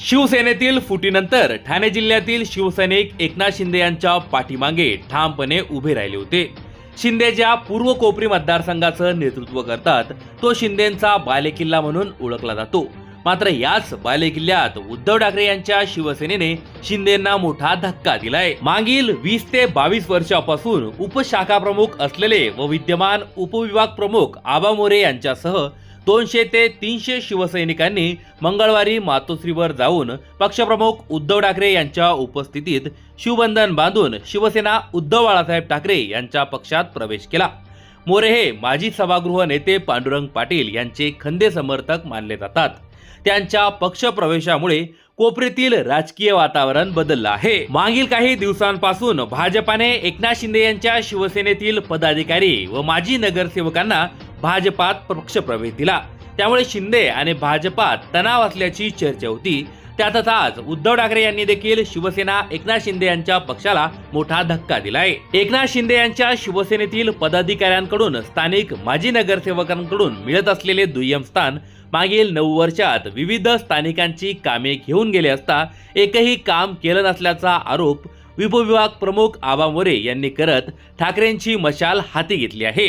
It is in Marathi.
शिवसेनेतील फुटीनंतर ठाणे जिल्ह्यातील शिवसैनिक एकनाथ शिंदे यांच्या पाठीमागे ठामपणे उभे राहिले होते. शिंदेच्या पूर्व कोपरी मतदारसंघाचं नेतृत्व करतात तो शिंदेचा बालेकिल्ला म्हणून ओळखला जातो. मात्र याच बालेकिल्ल्यात उद्धव ठाकरे यांच्या शिवसेनेने शिंदेना मोठा धक्का दिलाय. मागील वीस ते बावीस वर्षापासून उपशाखा प्रमुख असलेले व विद्यमान उपविभाग प्रमुख आबा मोरे यांच्यासह दोनशे ते तीनशे शिवसैनिकांनी मंगळवारी मातोश्रीवर जाऊन पक्षप्रमुख उद्धव ठाकरे यांच्या उपस्थितीत शिवबंधन बांधून शिवसेना उद्धव बाळासाहेब ठाकरे यांच्या पक्षात प्रवेश केला. मोरे हे माजी सभागृह नेते पांडुरंग पाटील यांचे खंदे समर्थक मानले जातात. त्यांच्या पक्षप्रवेशामुळे कोपरीतील राजकीय वातावरण बदललं आहे. मागील काही दिवसांपासून भाजपाने एकनाथ शिंदे यांच्या शिवसेनेतील पदाधिकारी व माजी नगरसेवकांना भाजपात पक्षप्रवेश दिला. त्यामुळे शिंदे आणि भाजपात तणाव असल्याची चर्चा होती. त्यातच आज उद्धव ठाकरे यांनी देखील शिवसेना एकनाथ शिंदे यांच्या पक्षाला मोठा धक्का दिलाय. एकनाथ शिंदे यांच्या शिवसेनेतील पदाधिकाऱ्यांकडून स्थानिक माजी नगरसेवकांकडून मिळत असलेले दुय्यम स्थान मागील नऊ वर्षात विविध स्थानिकांची कामे घेऊन गेले असता एकही काम केलं नसल्याचा आरोप उपविभाग प्रमुख आबा मोरे यांनी करत ठाकरेंची मशाल हाती घेतली आहे.